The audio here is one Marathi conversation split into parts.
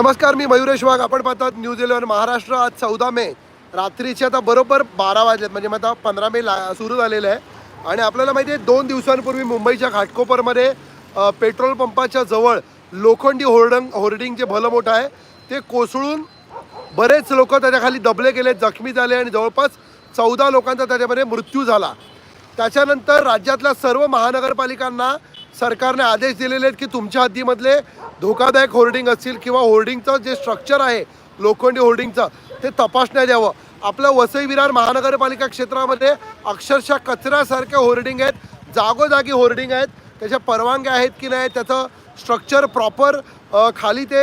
नमस्कार मी मयुरेश वाघ. आपण पाहतात न्यूज इलेव्हन महाराष्ट्र आज चौदा मे. रात्रीचे आता बरोबर बारा वाजलेत. म्हणजे मग आता पंधरा मे ला सुरू झालेलं आहे. आणि आपल्याला माहिती आहे दोन दिवसांपूर्वी मुंबईच्या घाटकोपरमध्ये पेट्रोल पंपाच्या जवळ लोखंडी होर्डंग होर्डिंग जे भलं मोठं आहे ते कोसळून बरेच लोक त्याच्याखाली दबले गेले जखमी झाले आणि जवळपास चौदा लोकांचा त्याच्यामध्ये मृत्यू झाला. त्याच्यानंतर राज्यातल्या सर्व महानगरपालिकांना सरकारने आदेश दिलेले आहेत की तुमच्या हद्दीमधले धोकादायक होर्डिंग असतील किंवा होर्डिंगचं जे स्ट्रक्चर आहे लोखंडी होर्डिंगचं ते तपासण्यात यावं. आपलं वसई विरार महानगरपालिका क्षेत्रामध्ये अक्षरशः कचऱ्यासारख्या होर्डिंग आहेत जागोजागी होर्डिंग आहेत. त्याच्या परवानग्या आहेत की नाही त्याचं स्ट्रक्चर प्रॉपर खाली ते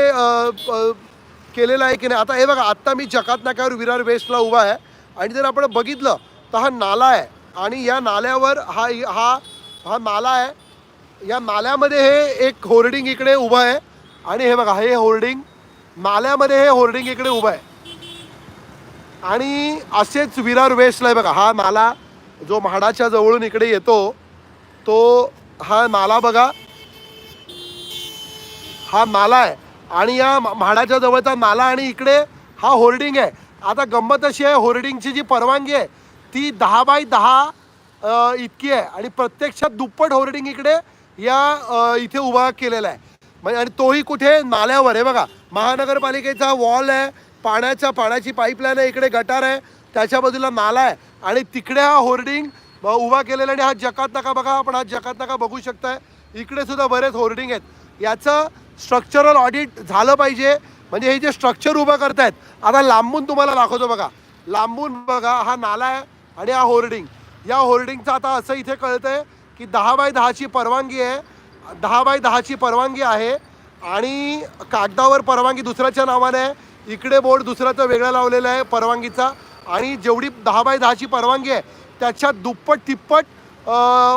केलेलं आहे की नाही. आता हे बघा आत्ता मी जकात नाक्यावर विरार वेस्टला उभा आहे. आणि जर आपण बघितलं तर हा नाला आहे. आणि या नाल्यावर हा हा हा नाला आहे. या नाल्यामध्ये हे एक होर्डिंग इकडे उभं आहे. आणि हे बघा हे होर्डिंग नाल्यामध्ये हे होर्डिंग इकडे उभं आहे. आणि असेच विरार वेस्टला आहे बघा हा नाला जो म्हाडाच्या जवळून इकडे येतो तो हा नाला बघा हा नाला आहे. आणि या म्हाडाच्या जवळचा नाला आणि इकडे हा होर्डिंग आहे. आता गंमत अशी आहे होर्डिंगची जी परवानगी आहे ती दहा बाय दहा इतकी आहे. आणि प्रत्यक्षात दुप्पट होर्डिंग इकडे या इथे उभा केलेला आहे. म्हणजे आणि तोही कुठे? नाल्यावर आहे बघा. महानगरपालिकेचा वॉल आहे पाण्याच्या पाण्याची पाईपलाईन आहे इकडे गटार आहे त्याच्या बाजूला नाला आहे. आणि तिकडे हा होर्डिंग उभा केलेला आणि हा जकात नका बघा आपण हा जकात नका बघू शकताय. इकडे सुद्धा बरेच होर्डिंग आहेत. याचं स्ट्रक्चरल ऑडिट झालं पाहिजे. म्हणजे हे जे स्ट्रक्चर उभं करतायत आता लांबून तुम्हाला दाखवतो बघा. लांबून बघा हा नाला आहे आणि हा होर्डिंग. या होर्डिंगचं आता असं इथे कळतंय की दहा बाय दहाची परवानगी आहे. दहा बाय दहाची परवानगी आहे. आणि कागदावर परवानगी दुसऱ्याच्या नावाने आहे. इकडे बोर्ड दुसऱ्याचं वेगळं लावलेला आहे परवानगीचा. आणि जेवढी दहा बाय दहाची परवानगी आहे त्याच्यात दुप्पट तिप्पट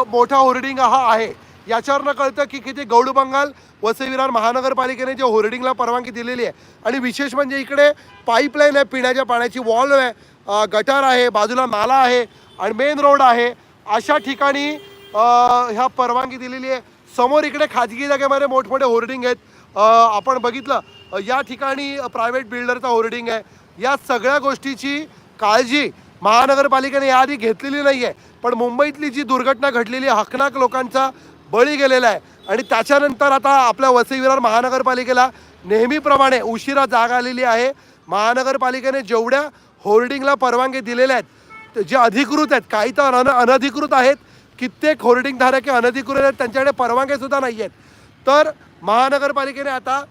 मोठा होर्डिंग हा आहे. याच्यावरनं कळतं की किती गौड बंगाल वसईविरार महानगरपालिकेने जे होर्डिंगला परवानगी दिलेली आहे. आणि विशेष म्हणजे इकडे पाईपलाईन आहे पिण्याच्या पाण्याची वॉल आहे गटार आहे बाजूला नाला आहे आणि मेन रोड आहे. अशा ठिकाणी ह्या परवानगी दिलेली आहे. समोर इकडे खाजगी जागेमध्ये मोठमोठे होर्डिंग आहेत. आपण बघितलं या ठिकाणी प्रायव्हेट बिल्डरचा होर्डिंग आहे. या सगळ्या गोष्टीची काळजी महानगरपालिकेने याआधी घेतलेली नाही आहे पण मुंबईतली जी दुर्घटना घडलेली हकनाक लोकांचा बळी गेलेला आहे. आणि त्याच्यानंतर आता आपल्या वसई विरार महानगरपालिकेला नेहमीप्रमाणे उशिरा जाग आलेली आहे. महानगरपालिकेने जेवढ्या होर्डिंगला परवानगी दिलेल्या आहेत ते जे अधिकृत आहेत काही तर अन अनधिकृत आहेत कित्येक होर्डिंगधारक हे अनधिकृत आहेत त्यांच्याकडे परवानग्या सुद्धा नाही आहेत तर महानगरपालिकेने आता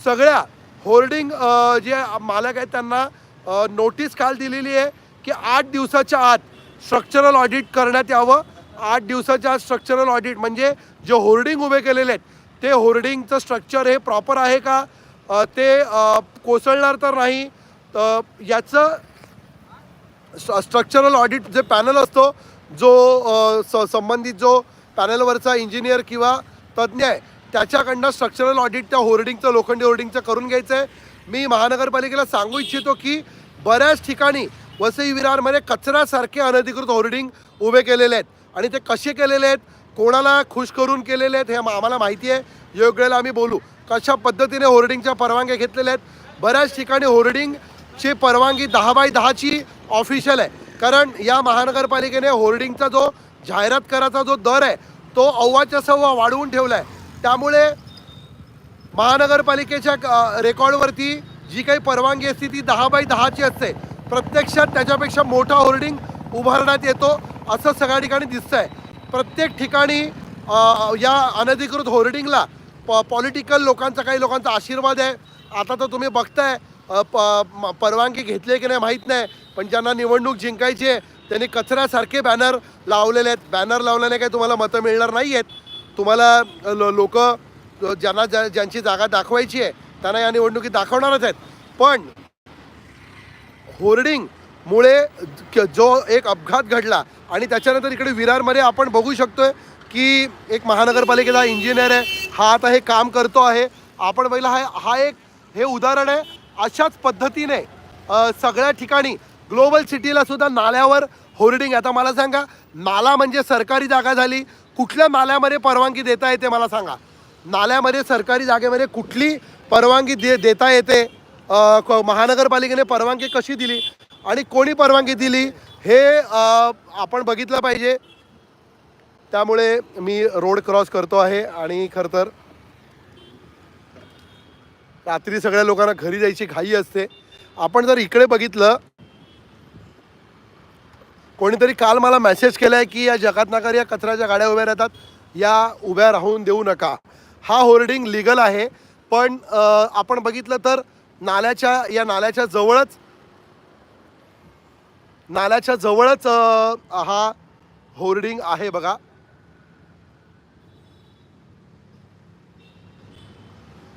सगळ्या होर्डिंग जे मालक आहेत त्यांना नोटीस काल दिलेली आहे की आठ दिवसाच्या आत स्ट्रक्चरल ऑडिट करण्यात यावं. आठ दिवसाच्या आत स्ट्रक्चरल ऑडिट म्हणजे जे होर्डिंग उभे केलेले आहेत ते होर्डिंगचं स्ट्रक्चर हे प्रॉपर आहे का? ते कोसळणार तर नाही. याचं स्ट्रक्चरल ऑडिट जे पॅनल असतो जो स संबंधित जो पॅनलवरचा इंजिनियर किंवा तज्ज्ञ आहे त्याच्याकडनं स्ट्रक्चरल ऑडिट त्या होर्डिंगचं लोखंडी होर्डिंगचं करून घ्यायचं आहे मी महानगरपालिकेला सांगू इच्छितो की बऱ्याच ठिकाणी वसई विरारमध्ये कचऱ्यासारखे अनधिकृत होर्डिंग उभे केलेले आहेत. आणि ते कसे केलेले आहेत कोणाला खुश करून केलेले आहेत हे आम्हाला माहिती आहे. योग्य वेळेला आम्ही बोलू. कशा पद्धतीने होर्डिंगच्या परवानग्या घेतलेल्या आहेत? बऱ्याच ठिकाणी होर्डिंगची परवानगी दहा बाय दहाची ऑफिशियल आहे. कारण या महानगरपालिकेने होर्डिंगचा जो जाहिरात कराचा जो दर आहे तो अव्वाच्या सव्वा वाढवून ठेवला आहे त्यामुळे महानगरपालिकेच्या रेकॉर्डवरती जी काही परवानगी असते ती दहा बाय दहाची असते. प्रत्यक्षात त्याच्यापेक्षा मोठा होर्डिंग उभारण्यात येतो असं सगळ्या ठिकाणी दिसतं आहे प्रत्येक ठिकाणी या अनधिकृत होर्डिंगला पॉ पॉलिटिकल लोकांचा काही लोकांचा आशीर्वाद आहे. आता तर तुम्ही बघताय प परवानगी घेतली की नाही माहीत नाही पण ज्यांना निवडणूक जिंकायची आहे त्यांनी कचऱ्यासारखे बॅनर लावलेले आहेत. बॅनर लावल्याने काही तुम्हाला मतं मिळणार नाही आहेत तुम्हाला लोक ज्यांना ज्या ज्यांची जागा दाखवायची आहे त्यांना या निवडणुकीत दाखवणारच आहेत. पण होर्डिंगमुळे जो एक अपघात घडला आणि त्याच्यानंतर इकडे विरारमध्ये आपण बघू शकतोय की एक महानगरपालिकेचा इंजिनियर आहे हा आता हे काम करतो आहे. आपण बघितलं हा हा एक हे उदाहरण आहे. अशाच पद्धतीने सगळ्या ठिकाणी ग्लोबल सिटीला सुद्धा नाल्यावर होर्डिंग आता मला सांगा नाला म्हणजे सरकारी जागा झाली कुठल्या नाल्यामध्ये परवानगी देता येते मला सांगा? नाल्यामध्ये सरकारी जागेमध्ये कुठली परवानगी दे देता येते? क- महानगरपालिकेने परवानगी कशी दिली? आणि कोणी परवानगी दिली? हे आपण बघितलं पाहिजे. त्यामुळे मी रोड क्रॉस करतो आहे आणि खरं तर रात्री सगळ्या लोकांना घरी जायची घाई असते. आपण जर इकडे बघितलं कोणीतरी काल मला मेसेज केला आहे की या जगातनगर या कचऱ्याच्या गाड्या उभ्या राहतात या उभ्या राहून देऊ नका. हा होर्डिंग लिगल आहे पण आपण बघितलं तर नाल्याच्या या नाल्याच्या जवळच नाल्याच्या जवळच हा होर्डिंग आहे बघा.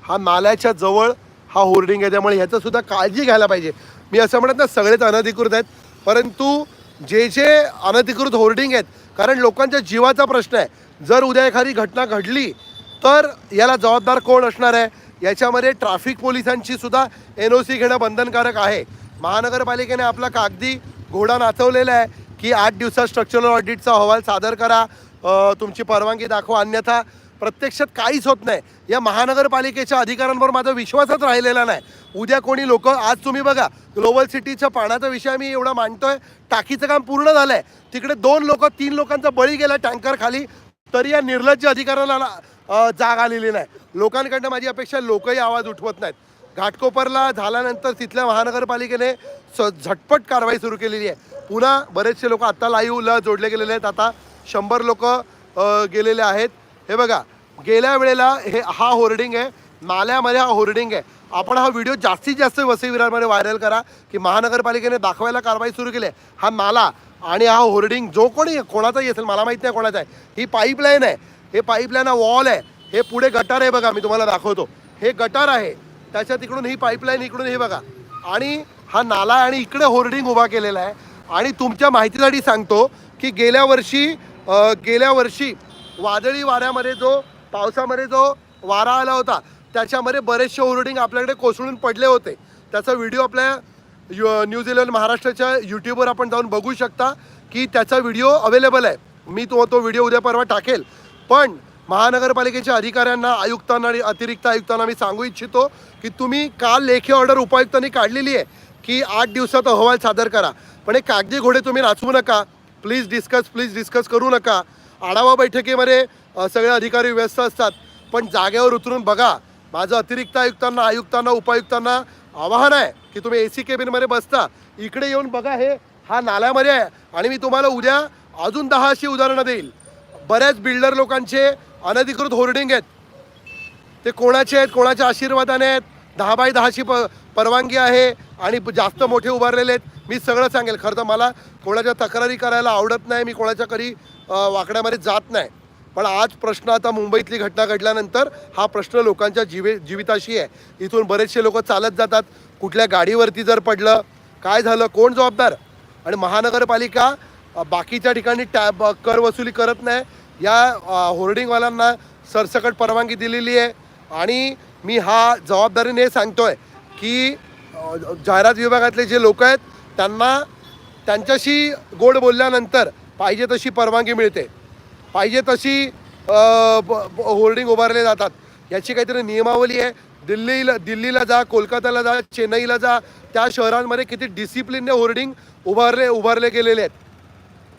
हा नाल्याच्या जवळ हा होर्डिंग आहे. त्यामुळे ह्याचं सुद्धा काळजी घ्यायला पाहिजे. मी असं म्हणत ना सगळेच अनधिकृत आहेत. परंतु जे जे अनधिकृत होर्डिंग आहेत कारण लोकांच्या जीवाचा प्रश्न आहे. जर उद्या एखादी घटना घडली तर याला जबाबदार कोण असणार आहे? याच्यामध्ये ट्रॅफिक पोलिसांची सुद्धा एन ओ सी घेणं बंधनकारक आहे. महानगरपालिकेने आपला कागदी घोडा नाचवलेला आहे की आठ दिवसात स्ट्रक्चरल ऑडिटचा अहवाल सादर करा. तुमची परवानगी दाखवा. अन्यथा प्रत्यक्षात काहीच होत नाही. या महानगरपालिकेच्या अधिकाऱ्यांवर माझा विश्वासच राहिलेला नाही. उद्या कोणी लोक आज तुम्ही बघा ग्लोबल सिटीच्या पाण्याचा विषय मी एवढा मांडतोय टाकीचं काम पूर्ण झालं आहे तिकडे दोन लोक तीन लोकांचा बळी गेला टँकर खाली तरी या निर्लज्ज अधिकाऱ्याला जाग आलेली नाही. लोकांकडनं माझी अपेक्षा लोकही आवाज उठवत नाहीत. घाटकोपरला झाल्यानंतर तिथल्या महानगरपालिकेने स झटपट कारवाई सुरू केलेली आहे. पुन्हा बरेचसे लोक आत्ता लाईव्हला जोडले गेलेले आहेत. आता शंभर लोक गेलेले आहेत. हे बघा गेल्या वेळेला हे हा होर्डिंग आहे नाल्यामध्ये हा होर्डिंग आहे. आपण हा व्हिडिओ जास्तीत जास्त वसईविरारमध्ये व्हायरल करा की महानगरपालिकेने दाखवायला कारवाई सुरू केली आहे. हा नाला आणि हा होर्डिंग जो कोणी कोणाचाही असेल मला माहीत नाही कोणाचा आहे ही पाईपलाईन आहे. हे पाईपलाईन हा वॉल आहे. हे पुढे गटार आहे बघा मी तुम्हाला दाखवतो. हे गटार आहे. त्याच्या तिकडून ही पाईपलाईन इकडून हे बघा. आणि हा नाला आणि इकडे होर्डिंग उभा केलेला आहे. आणि तुमच्या माहितीसाठी सांगतो की गेल्या वर्षी गेल्या वर्षी वादळी वाऱ्यामध्ये जो पावसामध्ये जो वारा आला होता त्याच्यामध्ये बरेचसे होर्डिंग आपल्याकडे कोसळून पडले होते. त्याचा व्हिडिओ आपल्या यु न्यूझीलंड महाराष्ट्राच्या यूट्यूबवर आपण जाऊन बघू शकता की त्याचा व्हिडिओ अवेलेबल आहे. मी तो तो व्हिडिओ उद्या परवा टाकेल. पण महानगरपालिकेच्या अधिकाऱ्यांना आयुक्तांना आणि अतिरिक्त आयुक्तांना मी सांगू इच्छितो की तुम्ही काल लेखी ऑर्डर उपायुक्तांनी काढलेली आहे की आठ दिवसात अहवाल सादर करा. पण हे कागदी घोडे तुम्ही नाचवू नका. प्लीज डिस्कस प्लीज डिस्कस करू नका. आढावा बैठकीमध्ये सगळे अधिकारी व्यस्त असतात. पण जागेवर उतरून बघा माझं अतिरिक्त आयुक्तांना आयुक्तांना उपायुक्तांना आवाहन आहे की तुम्ही ए सी केबिनमध्ये बसता. इकडे येऊन बघा हे हा नाल्यामध्ये आहे आणि मी तुम्हाला उद्या अजून दहा अशी उदाहरणं देईल. बऱ्याच बिल्डर लोकांचे अनधिकृत होर्डिंग आहेत. ते कोणाचे आहेत कोणाच्या आशीर्वादाने आहेत? दहा बाय दहाची प परवानगी आहे आणि जास्त मोठे उभारलेले आहेत. मी सगळं सांगेल. खरं तर मला कोणाच्या तक्रारी करायला आवडत नाही मी कोणाच्या कधी वाकड्यामध्ये जात नाही. पण आज प्रश्न आता मुंबईतली घटना घडल्यानंतर हा प्रश्न लोकांच्या जीवे जीविताशी आहे. इथून बरेचसे लोक चालत जातात. कुठल्या गाडीवरती जर पडलं काय झालं कोण जबाबदार? आणि महानगरपालिका बाकीच्या ठिकाणी टॅब कर वसुली करत नाही. या होर्डिंगवाल्यांना सरसकट परवानगी दिलेली आहे. आणि मी हा जबाबदारीने सांगतोय की जाहिरात विभागातले जे लोक आहेत त्यांना त्यांच्याशी गोड बोलल्यानंतर पाहिजे तशी परवानगी मिळते. पाहिजे तशी होर्डिंग उभारले जातात. याची काहीतरी नियमावली आहे. दिल्लीला दिल्लीला जा कोलकात्याला जा चेन्नईला जा त्या शहरांमध्ये किती डिसिप्लिनने होर्डिंग उभारले उभारले गेलेले आहेत.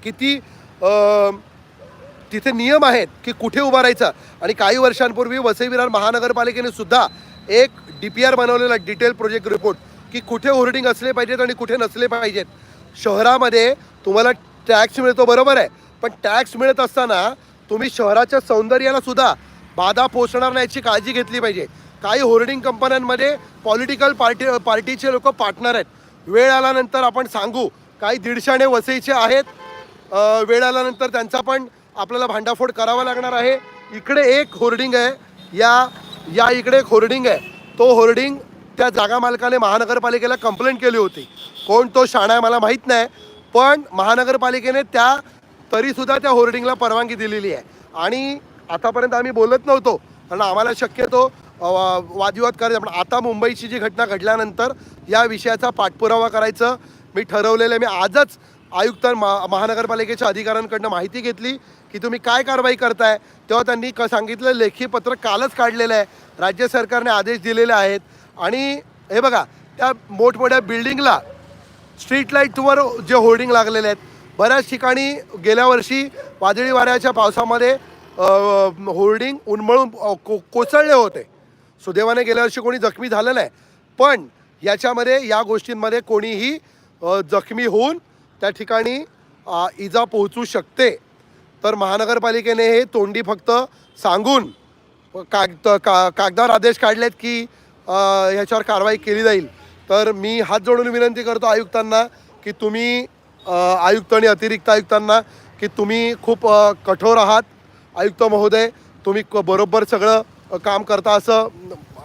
किती तिथे नियम आहेत की कुठे उभारायचं. आणि काही वर्षांपूर्वी वसई विरार महानगरपालिकेने सुद्धा एक डी पी आर बनवलेला डिटेल प्रोजेक्ट रिपोर्ट की कुठे होर्डिंग असले पाहिजेत आणि कुठे नसले पाहिजेत. शहरामध्ये तुम्हाला टॅक्स मिळतो बरोबर आहे. पण टॅक्स मिळत असताना तुम्ही शहराच्या सौंदर्याला सुद्धा बाधा पोचणार नाही याची काळजी घेतली पाहिजे. काही होर्डिंग कंपन्यांमध्ये पॉलिटिकल पार्टी पार्टीचे लोक पार्टनर आहेत. वेळ आल्यानंतर आपण सांगू काही दीडशाने वसईचे आहेत. वेळ आल्यानंतर त्यांचा पण आपल्याला भांडाफोड करावा लागणार आहे. इकडे एक होर्डिंग आहे. या या इकडे एक होर्डिंग आहे. तो होर्डिंग त्या जागा मालकाने महानगरपालिकेला कंप्लेंट केली होती. कोण तो शाणा आहे मला माहीत नाही पण महानगरपालिकेने त्या तरीसुद्धा त्या होर्डिंगला परवानगी दिलेली आहे. आणि आतापर्यंत आम्ही बोलत नव्हतो कारण आम्हाला शक्यतो वा- वादविवाद करायचा पण आता मुंबईची जी घटना घडल्यानंतर या विषयाचा पाठपुरावा करायचं मी ठरवलेलं आहे. मी आजच आयुक्त मा महानगरपालिकेच्या अधिकाऱ्यांकडनं माहिती घेतली की तुम्ही काय कारवाई करताय. तेव्हा त्यांनी क सांगितलं लेखी पत्र कालच काढलेलं आहे. राज्य सरकारने आदेश दिलेले आहेत. आणि हे बघा त्या मोठमोठ्या बिल्डिंगला स्ट्रीट लाईटवर जे होर्डिंग लागलेले आहेत बऱ्याच ठिकाणी गेल्या वर्षी वादळी वाऱ्याच्या पावसामध्ये होर्डिंग उन्मळून को कोसळले होते. सुदैवाने गेल्या वर्षी कोणी जखमी झालं नाही. पण याच्यामध्ये या गोष्टींमध्ये कोणीही जखमी होऊन त्या ठिकाणी इजा पोहोचू शकते. तर महानगरपालिकेने हे तोंडी फक्त सांगून कागद का कागदावर आदेश काढलेत की ह्याच्यावर कारवाई केली जाईल. तर मी हात जोडून विनंती करतो आयुक्तांना की तुम्ही आयुक्त आणि अतिरिक्त आयुक्तांना की तुम्ही खूप कठोर आहात. आयुक्त महोदय तुम्ही क- बरोबर सगळं काम करता असं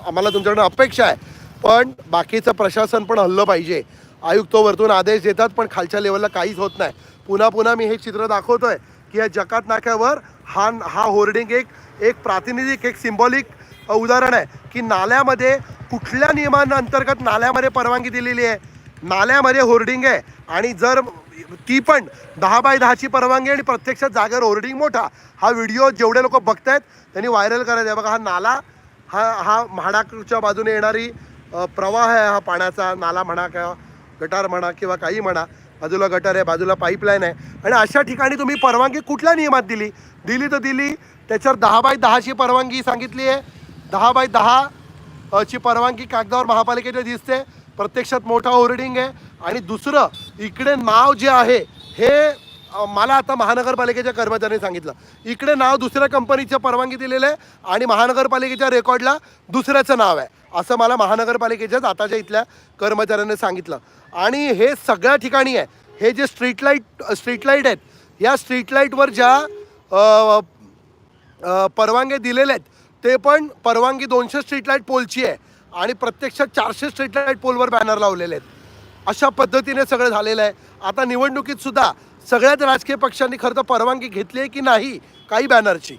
आम्हाला तुमच्याकडून अपेक्षा आहे. पण बाकीचं प्रशासन पण हल्लं पाहिजे. आयुक्त वरतून आदेश देतात पण खालच्या लेवलला काहीच होत नाही. पुन्हा पुन्हा मी हे चित्र दाखवतो आहे की या जकात नाक्यावर हा हा होर्डिंग एक एक प्रातिनिधिक एक सिम्बॉलिक उदाहरण आहे की नाल्यामध्ये कुठल्या नियमांअंतर्गत नाल्यामध्ये परवानगी दिलेली आहे? नाल्यामध्ये होर्डिंग आहे आणि जर ती पण दहा बाय दहाची परवानगी आणि प्रत्यक्षात जागेवर होर्डिंग मोठा हा व्हिडिओ जेवढे लोक बघतायत त्यांनी व्हायरल करायचा आहे. बघा हा नाला हा हा म्हाडाच्या बाजूने येणारी प्रवाह आहे हा पाण्याचा नाला म्हणा किंवा गटार म्हणा किंवा काही म्हणा बाजूला गटार आहे बाजूला पाईपलाईन आहे आणि अशा ठिकाणी तुम्ही परवानगी कुठल्या नियमात दिली? दिली तर दिली त्याच्यावर दहा बाय दहाची परवानगी सांगितली आहे. दहा बाय दहा ची परवानगी कागदावर महापालिकेच्या दिसते. प्रत्यक्षात मोठा होर्डिंग आहे. आणि दुसरं इकडे नाव जे आहे हे मला आता महानगरपालिकेच्या कर्मचाऱ्यांनी सांगितलं. इकडे नाव दुसऱ्या कंपनीच्या परवानगी दिलेलं आहे आणि महानगरपालिकेच्या रेकॉर्डला दुसऱ्याचं नाव आहे. असं मला महानगरपालिकेच्याच आताच्या इथल्या कर्मचाऱ्यांनी सांगितलं. आणि हे सगळ्या ठिकाणी आहे. हे जे स्ट्रीट लाइट स्ट्रीट लाइट आहेत या स्ट्रीट लाईटवर ज्या परवानग्या दिलेल्या परवानगी दिलेले आहेत ते पण परवानगी दोनशे स्ट्रीट लाइट पोलची आहे. आणि प्रत्यक्षात चारशे स्ट्रीट लाइट पोलवर बॅनर लावलेले आहेत. अशा पद्धतीने सगळं झालेलं आहे. आता निवडणुकीत सुद्धा सगळ्याच राजकीय पक्षांनी खरं तर परवानगी घेतली आहे की नाही काही बॅनरची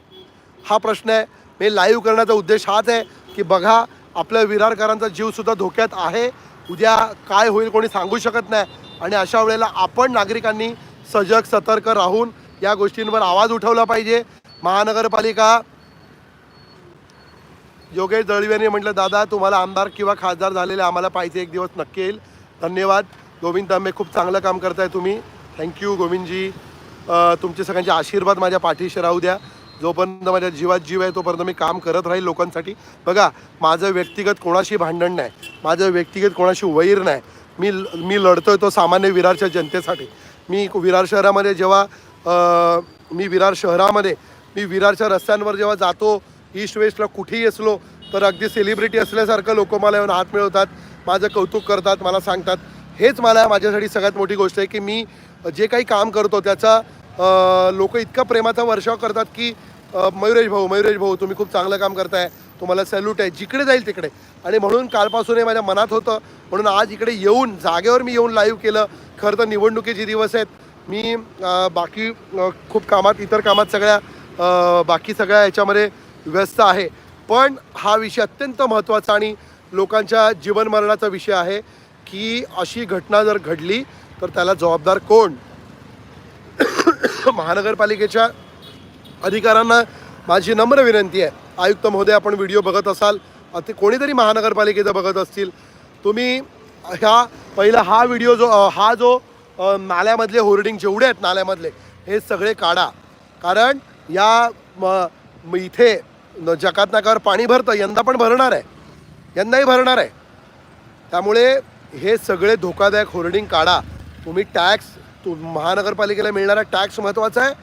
हा प्रश्न आहे. मी लाईव्ह करण्याचा उद्देश हाच आहे की बघा आपल्या विरारकरांचा जीवसुद्धा धोक्यात आहे. उद्या काय होईल कोणी सांगू शकत नाही. आणि अशा वेळेला आपण नागरिकांनी सजग सतर्क राहून या गोष्टींवर आवाज उठवला पाहिजे. महानगरपालिका योगेश दळवी यांनी म्हटलं दादा तुम्हाला आमदार किंवा खासदार झालेले आम्हाला पाहिजे एक दिवस नक्की येईल. धन्यवाद. गोविंद तांबे खूप चांगलं काम करताय तुम्ही. Thank you Govindji. तुमचे सगळ्यांचे आशीर्वाद माझ्या पाठीशी राहू द्या. जोपर्यंत माझ्या जीवात जीव आहे तोपर्यंत मी काम करत राहील लोकांसाठी. बघा माझं व्यक्तिगत कोणाशी भांडण नाही. माझं व्यक्तिगत कोणाशी वैर नाही. मी मी लढतोय तो सामान्य विरारच्या जनतेसाठी. मी विरार शहरामध्ये जेव्हा मी विरार शहरामध्ये मी विरारच्या रस्त्यांवर जेव्हा जातो ईस्ट वेस्टला कुठेही असलो तर अगदी सेलिब्रिटी असल्यासारखं लोक मला येऊन हात मिळवतात माझं कौतुक करतात मला सांगतात. हेच मला माझ्यासाठी सगळ्यात मोठी गोष्ट आहे की मी जे काही काम करतो त्याचा लोक इतका प्रेमाचा वर्षाव करतात की मयुरेश भाऊ मयुरेश भाऊ तुम्ही खूप चांगलं काम करताय तुम्हाला सॅल्यूट आहे जिकडे जाईल तिकडे. आणि म्हणून कालपासून हे माझ्या मनात होतं म्हणून आज इकडे येऊन जागेवर मी येऊन लाईव्ह केलं. खरं तर निवडणुकीचे दिवस आहेत. मी बाकी खूप कामात इतर कामात सगळ्या बाकी सगळ्या याच्यामध्ये व्यस्त आहे. पण हा विषय अत्यंत महत्त्वाचा आणि लोकांच्या जीवनमरणाचा विषय आहे की अशी घटना जर घडली तर त्याला जबाबदार कोण? महानगरपालिकेच्या अधिकाऱ्यांना माझी नम्र विनंती आहे. आयुक्त महोदय आपण व्हिडिओ बघत असाल अति कोणीतरी महानगरपालिकेचा बघत असतील. तुम्ही ह्या पहिला हा व्हिडिओ जो हा जो नाल्यामधले होर्डिंग जेवढे आहेत नाल्यामधले हे सगळे काढा. कारण या म- इथे जकात नाकावर पाणी भरतं यंदा पण भरणार आहे. यंदाही भरणार आहे. त्यामुळे हे सगळे धोकादायक होर्डिंग काढा. तुम्ही टॅक्स तू महानगरपालिकेला मिळणारा टॅक्स महत्त्वाचा आहे.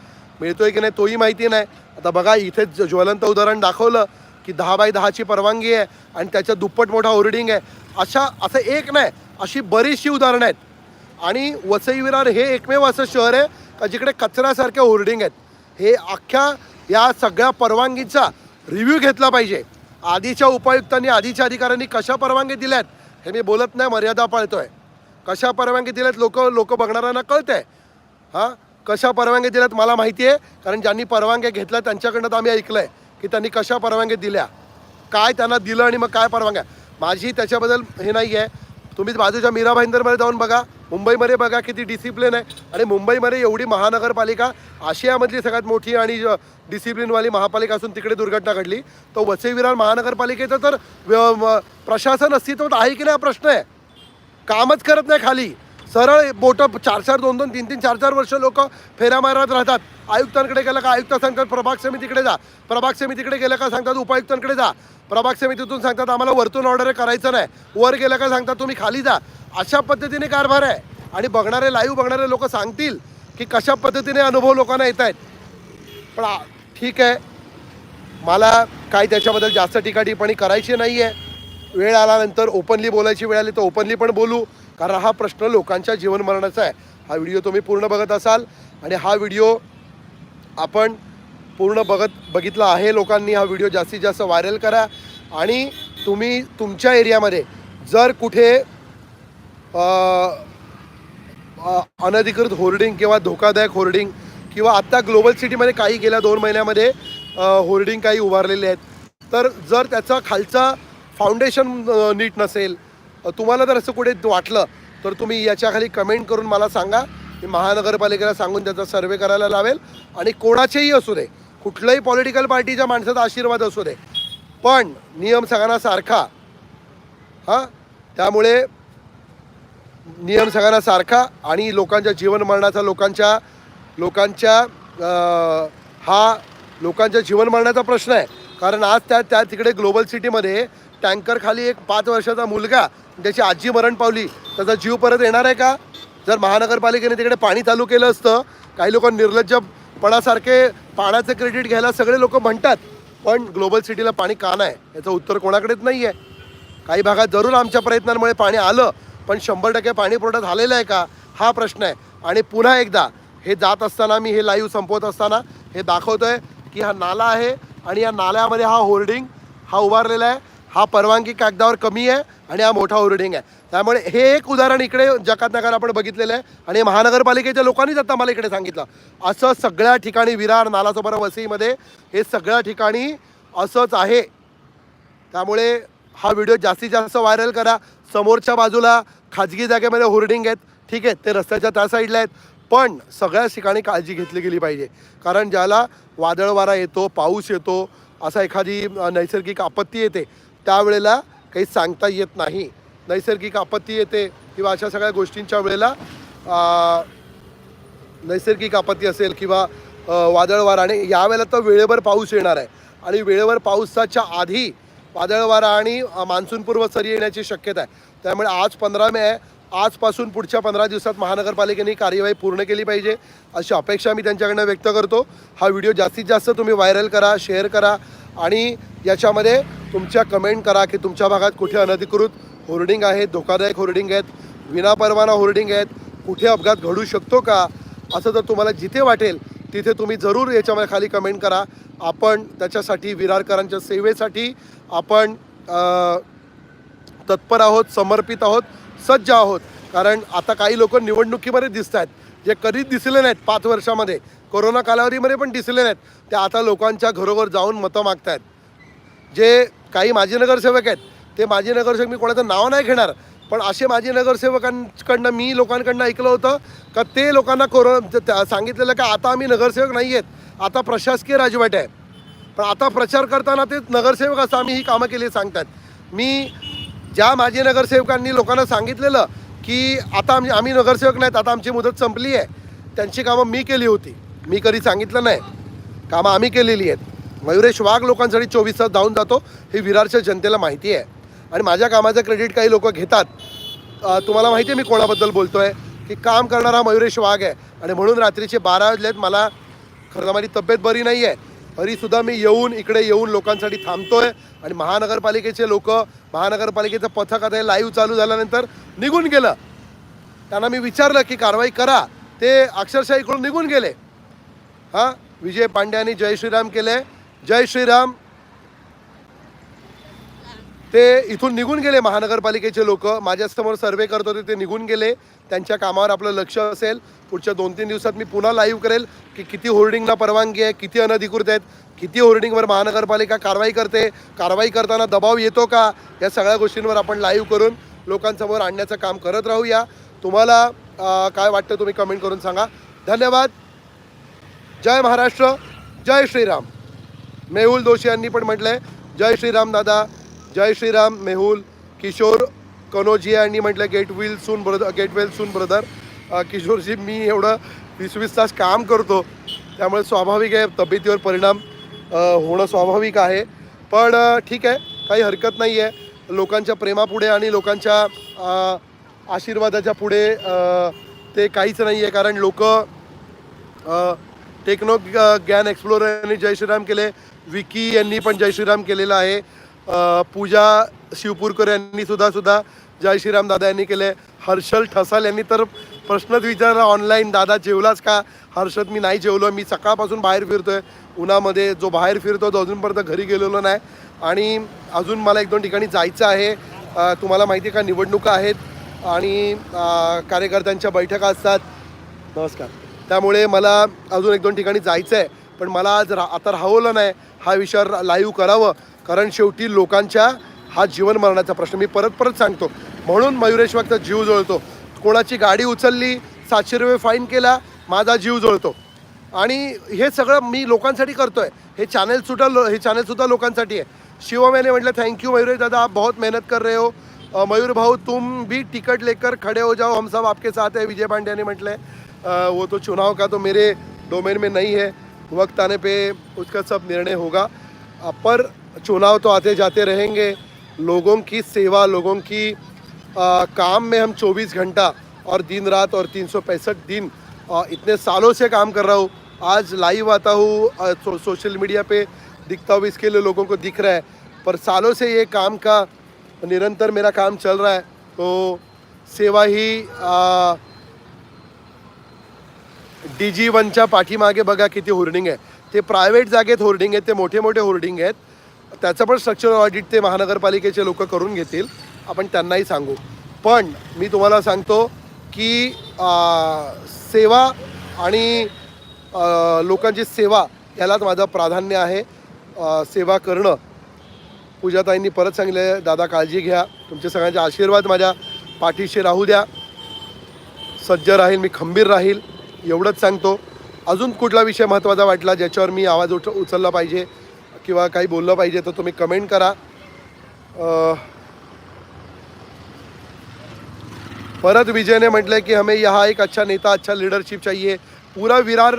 मिळतोय की नाही तोही माहिती नाही. आता बघा इथे ज्वलंत उदाहरण दाखवलं की दहा बाय दहाची परवानगी आहे आणि त्याच्या दुप्पट मोठा होर्डिंग आहे. अशा असं एक नाही अशी बरीचशी उदाहरणं आहेत. आणि वसई विरार हे एकमेव असं शहर आहे का जिकडे कचऱ्यासारखे होर्डिंग आहेत. हे अख्ख्या या सगळ्या परवानगीचा रिव्ह्यू घेतला पाहिजे. आधीच्या उपायुक्तांनी आधीच्या अधिकाऱ्यांनी कशा परवानगी दिल्यात हे मी बोलत नाही मर्यादा पाळतोय. कशा परवानगी दिल्यात लोक लोक बघणाऱ्यांना कळतंय. हां? कशा परवानगी दिल्यात मला माहिती आहे कारण ज्यांनी परवानग्या घेतल्या त्यांच्याकडनं तर आम्ही ऐकलं आहे की त्यांनी कशा परवानगी दिल्या. काय त्यांना दिलं आणि मग काय परवानग्या. माझी त्याच्याबद्दल हे नाही आहे तुम्ही बाजूच्या मीरा भाईंदरमध्ये जाऊन बघा. मुंबईमध्ये बघा किती डिसिप्लिन आहे. आणि मुंबईमध्ये एवढी महानगरपालिका आशियामधली सगळ्यात मोठी आणि डिसिप्लिनवाली महापालिका असून तिकडे दुर्घटना घडली. तर वसई विरार महानगरपालिकेचं तर व्य- प्रशासन अस्तित्वात आहे की नाही हा प्रश्न आहे. कामच करत नाही खाली. सरळ बोटं चार चार दोन दोन तीन तीन चार चार वर्ष लोक फेऱ्या मारत राहतात. आयुक्तांकडे गेलं का आयुक्त सांगतात प्रभाग समितीकडे जा. प्रभाग समितीकडे गेलं का सांगतात उपायुक्तांकडे जा. प्रभाग समितीतून सांगतात आम्हाला वरतून ऑर्डर करायचं नाही. वर गेलं का सांगतात तुम्ही खाली जा. अशा पद्धतीने कारभार आहे. आणि बघणारे लाईव्ह बघणारे लोक सांगतील की कशा पद्धतीने अनुभव लोकांना येत आहेत. पण ठीक आहे. मला काही त्याच्याबद्दल जास्त टीकाटीपणी करायची नाही आहे वेळ आल्यानंतर ओपनली बोलायची वेळ आली तर ओपनली पण बोलू. कारण हा प्रश्न लोकांच्या जीवनमरणाचा आहे. हा व्हिडिओ तुम्ही पूर्ण बघत असाल आणि हा व्हिडिओ आपण पूर्ण बघत बघितला आहे लोकांनी हा व्हिडिओ जास्तीत जास्त व्हायरल करा आणि तुम्ही तुमच्या एरियामध्ये जर कुठे अनधिकृत होर्डिंग किंवा धोकादायक होर्डिंग किंवा आत्ता ग्लोबल सिटीमध्ये काही गेल्या दोन महिन्यामध्ये होर्डिंग काही उभारलेले आहेत तर जर त्याचा खालचा फाउंडेशन नीट नसेल तुम्हाला जर असं कुठे वाटलं तर तुम्ही याच्याखाली कमेंट करून मला सांगा. मी महानगरपालिकेला सांगून त्याचा सर्वे करायला लावेल. आणि कोणाचेही असू दे कुठल्याही पॉलिटिकल पार्टीच्या माणसाचा आशीर्वाद असू दे. पण नियम सगळ्यांना सारखा हां? त्यामुळे नियम सगळ्यांना सारखा आणि लोकांच्या जीवन मरणाचा लोकांच्या लोकांच्या हा लोकांच्या जीवन मरणाचा प्रश्न आहे. कारण आज त्या त्या तिकडे ग्लोबल सिटीमध्ये टँकरखाली एक पाच वर्षाचा मुलगा त्याची आजी मरण पावली त्याचा जीव परत येणार आहे का? जर महानगरपालिकेने तिकडे पाणी चालू केलं असतं काही लोक निर्लज्जपणासारखे पाण्याचं क्रेडिट घ्यायला सगळे लोक म्हणतात पण ग्लोबल सिटीला पाणी का नाही? याचं उत्तर कोणाकडेच नाही आहे काही भागात जरूर आमच्या प्रयत्नांमुळे पाणी आलं पण शंभर टक्के पाणी पुरवठा झालेला आहे का? हा प्रश्न आहे. आणि पुन्हा एकदा हे जात असताना मी हे लाईव्ह संपवत असताना हे दाखवतो आहे की हा नाला आहे आणि या नाल्यामध्ये हा होर्डिंग हा उभारलेला आहे. हा परवानगी कागदावर कमी आहे आणि हा मोठा होर्डिंग आहे. त्यामुळे हे एक उदाहरण इकडे जकात नगर आपण बघितलेलं आहे आणि महानगरपालिकेच्या लोकांनीच आता मला इकडे सांगितलं. असं सगळ्या ठिकाणी विरार नालासोबरा वसईमध्ये हे सगळ्या ठिकाणी असंच आहे. त्यामुळे हा व्हिडिओ जास्तीत जास्त व्हायरल करा. समोरच्या बाजूला खाजगी जागेमध्ये होर्डिंग आहेत. ठीक आहे ते रस्त्याच्या त्या साईडला आहेत. पण सगळ्याच ठिकाणी काळजी घेतली गेली पाहिजे. कारण ज्याला वादळवारा येतो पाऊस येतो असा एखादी नैसर्गिक आपत्ती येते त्यावेळेला काही सांगता येत नाही. नैसर्गिक आपत्ती येते किंवा अशा सगळ्या गोष्टींच्या वेळेला नैसर्गिक आपत्ती असेल किंवा वादळवाराने यावेळेला तर वेळेवर पाऊस येणार आहे. आणि वेळेवर पावसाच्या आधी वादळवारा आणि मान्सूनपूर्व सरी येण्याची शक्यता आहे. त्यामुळे आज पंधरा मे आहे. आजपासून पुढच्या पंधरा दिवसात महानगरपालिकेने कार्यवाही पूर्ण केली पाहिजे अशी अपेक्षा मी त्यांच्याकडनं व्यक्त करतो. हा व्हिडिओ जास्तीत जास्त तुम्ही व्हायरल करा शेअर करा आणि याच्यामध्ये तुमच्या कमेंट करा की तुमच्या भागात कुठे अनधिकृत होर्डिंग आहेत धोकादायक होर्डिंग आहेत विनापरवाना होर्डिंग आहेत कुठे अपघात घडू शकतो का? असं जर तुम्हाला जिथे वाटेल तिथे तुम्ही जरूर याच्यामध्ये खाली कमेंट करा. आपण त्याच्यासाठी विरारकरांच्या सेवेसाठी आपण तत्पर आहोत समर्पित आहोत सज्ज आहोत. कारण आता काही लोक निवडणुकीमध्ये दिसत आहेत जे कधीच दिसले नाहीत पाच वर्षामध्ये. कोरोना कालावधीमध्ये पण दिसले नाहीत. ते आता लोकांच्या घरोघर जाऊन मतं मागतायत. जे काही माजी नगरसेवक आहेत ते माजी नगरसेवक मी कोणाचं नाव नाही घेणार पण असे माजी नगरसेवकांकडनं मी लोकांकडनं ऐकलं होतं का ते लोकांना कोरो त्या- सांगितलेलं का आता आम्ही नगरसेवक नाही आहेत आता प्रशासकीय राजवट आहे. पण आता प्रचार करताना ते नगरसेवक असं आम्ही ही कामं केली सांगतात मी ज्या माजी नगरसेवकांनी लोकांना सांगितलेलं की आता आम्ही आम्ही नगरसेवक नाहीत आता आमची मुदत संपली आहे त्यांची कामं मी केली होती. मी कधी सांगितलं नाही. कामं आम्ही केलेली आहेत. मयुरेश वाघ लोकांसाठी चोवीस तास धावून जातो हे विरारच्या जनतेला माहिती आहे. आणि माझ्या कामाचं क्रेडिट काही लोक घेतात. तुम्हाला माहिती आहे मी कोणाबद्दल बोलतो आहे की काम करणारा मयुरेश वाघ आहे. आणि म्हणून रात्रीचे बारा वाजलेत मला खरं तर माझी तब्येत बरी नाही आहे. तरीसुद्धा मी येऊन इकडे येऊन लोकांसाठी थांबतो आहे आणि महानगरपालिकेचे लोक महानगरपालिकेचं पथक आता हे लाईव्ह चालू झाल्यानंतर निघून गेलं. त्यांना मी विचारलं की कारवाई करा. ते अक्षरशः इकडून निघून गेले. हां? विजय पांड्यानी जय श्रीराम केले. जय श्रीराम. ते इथून निघून गेले महानगरपालिकेचे लोक. माझ्यासमोर सर्वे करत होते ते निघून गेले. त्यांच्या कामावर आपलं लक्ष असेल. पुढच्या दोन तीन दिवसात मी पुन्हा लाईव्ह करेल की किती होर्डिंगला परवानगी आहे किती अनधिकृत आहेत किती होर्डिंगवर महानगरपालिका कारवाई करते कारवाई करताना दबाव येतो का? या सगळ्या गोष्टींवर आपण लाईव्ह करून लोकांसमोर आणण्याचं काम करत राहूया. तुम्हाला काय वाटतं तुम्ही कमेंट करून सांगा. धन्यवाद. जय महाराष्ट्र जय श्रीराम. मेहुल दोशी यांनी पण म्हटलंय जय श्रीराम दादा जय श्रीराम मेहुल किशोर कनोजिया यांनी म्हटलं get well soon brother get well soon brother Kishorji मी एवढं वीस वीस तास काम करतो त्यामुळे स्वाभाविक आहे तब्येतीवर परिणाम होणं स्वाभाविक आहे. पण ठीक आहे काही हरकत नाही आहे लोकांच्या प्रेमापुढे आणि लोकांच्या आशीर्वादाच्या पुढे ते काहीच नाही आहे कारण लोक टेक्नो ज्ञान एक्सप्लोरर यांनी जय श्रीराम केले. विकी यांनी पण जय श्रीराम केलेलं आहे. पूजा शिवपूरकर यांनी सुद्धा सुद्धा जय श्रीराम दादा यांनी केले. हर्षल ठसाल यांनी तर प्रश्नच विचारला ऑनलाईन दादा जेवलाच का? हर्षद मी नाही जेवलो. मी सकाळपासून बाहेर फिरतोय. उन्हामध्ये जो बाहेर फिरतो तो अजूनपर्यंत घरी गेलेलो नाही. आणि अजून मला एक दोन ठिकाणी जायचं आहे. तुम्हाला माहिती आहे का? निवडणुका आहेत. आणि कार्यकर्त्यांच्या बैठका असतात. नमस्कार. त्यामुळे मला अजून एक दोन ठिकाणी जायचं आहे पण मला आज रा आता राहवलं नाही हा विषय लाईव्ह करावं कारण शेवटी लोकांच्या हा जीवन मरणाचा प्रश्न मी परत परत सांगतो. म्हणून मयुरेश वागचा जीव जळतो. कोणाची गाडी उचलली सातशे रुपये फाईन केला माझा जीव जळतो. आणि हे सगळं मी लोकांसाठी करतोय. हे चॅनल सुद्धा लो हे चॅनलसुद्धा लोकांसाठी आहे. शिवम याने म्हटलं थँक्यू यू मयूरेश दादा आप बहुत मेहनत कर रहे हो. मयूर भाऊ तुम भी टिकट लेकर खड़े हो जाओ. हम सब आपके साथ है. विजय पांडे यांनी म्हटलं वो तो चुनाव का तो मेरे डोमेन में नहीं है। वक्त आने पे उसका सब निर्णय होगा। पर चुनाव तो आते जाते रहेंगे। लोगों की सेवा लोगों की आ, काम में हम 24 घंटा और दिन रात और तीन सौ पैंसठ दिन आ, इतने सालों से काम कर रहा हूँ। आज लाइव आता हूँ सो, सोशल मीडिया पे दिखता हूँ इसके लिए लोगों को दिख रहा है। पर सालों से ये काम का निरंतर मेरा काम चल रहा है। तो सेवा ही आ, डी जी वनच्या पाठीमागे बघा किती होर्डिंग आहे. ते प्रायव्हेट जागेत होर्डिंग आहेत ते मोठे मोठे होर्डिंग आहेत. त्याचं पण स्ट्रक्चरल ऑडिट ते महानगरपालिकेचे लोक करून घेतील. आपण त्यांनाही सांगू. पण मी तुम्हाला सांगतो की आ, सेवा आणि लोकांची सेवा यालाच माझं प्राधान्य आहे. सेवा करणं. पूजाताईंनी परत सांगितलं दादा काळजी घ्या. तुमचे सगळ्यांचे आशीर्वाद माझ्या पाठीशी राहू द्या. सज्ज राहील मी खंबीर राहील. एवढंच सांगतो. अजून कुठला विषय महत्त्वाचा वाटला ज्याच्यावर मी आवाज़ उच उचलला पाहिजे किंवा काही बोललं पाहिजे तर तुम्ही कमेंट करा. परत विजय ने म्हटलं कि हमें यहाँ एक अच्छा नेता अच्छा लीडरशिप चाहिए. पूरा विरार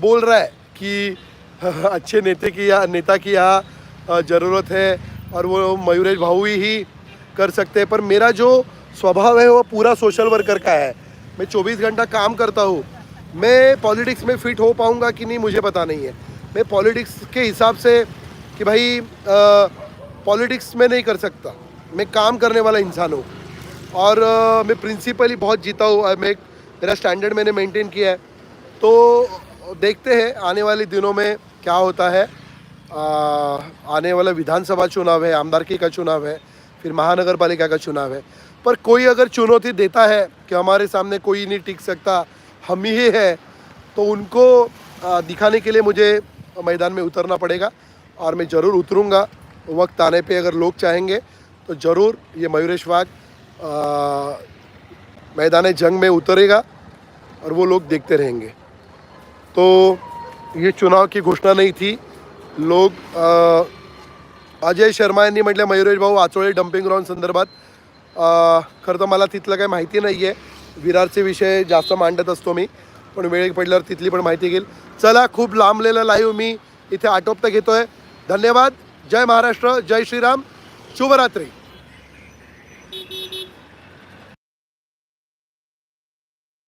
बोल रहा है कि अच्छे नेते की या नेता की यहाँ ज़रूरत है और वो मयूरेश भाऊ ही कर सकते हैं। पर मेरा जो स्वभाव है वो पूरा सोशल वर्कर का है। मैं 24 घंटा काम करता हूँ। मैं पॉलिटिक्स में फिट हो पाऊँगा कि नहीं मुझे पता नहीं है। मैं पॉलिटिक्स के हिसाब से कि भाई पॉलिटिक्स में नहीं कर सकता। मैं काम करने वाला इंसान हूँ। और अ, मैं प्रिंसिपली बहुत जीता हूँ। मैं मेरा स्टैंडर्ड मैंने मेंटेन किया है। तो देखते हैं आने वाले दिनों में क्या होता है। आ, आने वाला विधानसभा चुनाव है आमदारकी का चुनाव है फिर महानगर पालिका का चुनाव है। पर कोई अगर चुनौती देता है कि हमारे सामने कोई नहीं टिक सकता हम ही है तो उनको दिखाने के लिए मुझे मैदान में उतरना पड़ेगा और मैं ज़रूर उतरूँगा। वक्त आने पे अगर लोग चाहेंगे तो ज़रूर ये मयूरेश आ, मैदान जंग में उतरेगा और वो लोग देखते रहेंगे। तो ये चुनाव की घोषणा नहीं थी। लोग अजय शर्मा यांनी म्हटलं मयुरेश भाऊ आचोळे डम्पिंग ग्राउंड संदर्भात खरं तर मला तिथलं काही माहिती नाही आहे विरारचे विषय जास्त मांडत असतो मी पण वेळ पडल्यावर तिथली पण माहिती घेईल. चला खूप लांबलेलं लाईव्ह मी इथे आटोपता घेतोय. धन्यवाद. जय महाराष्ट्र जय श्रीराम. शुभरात्री.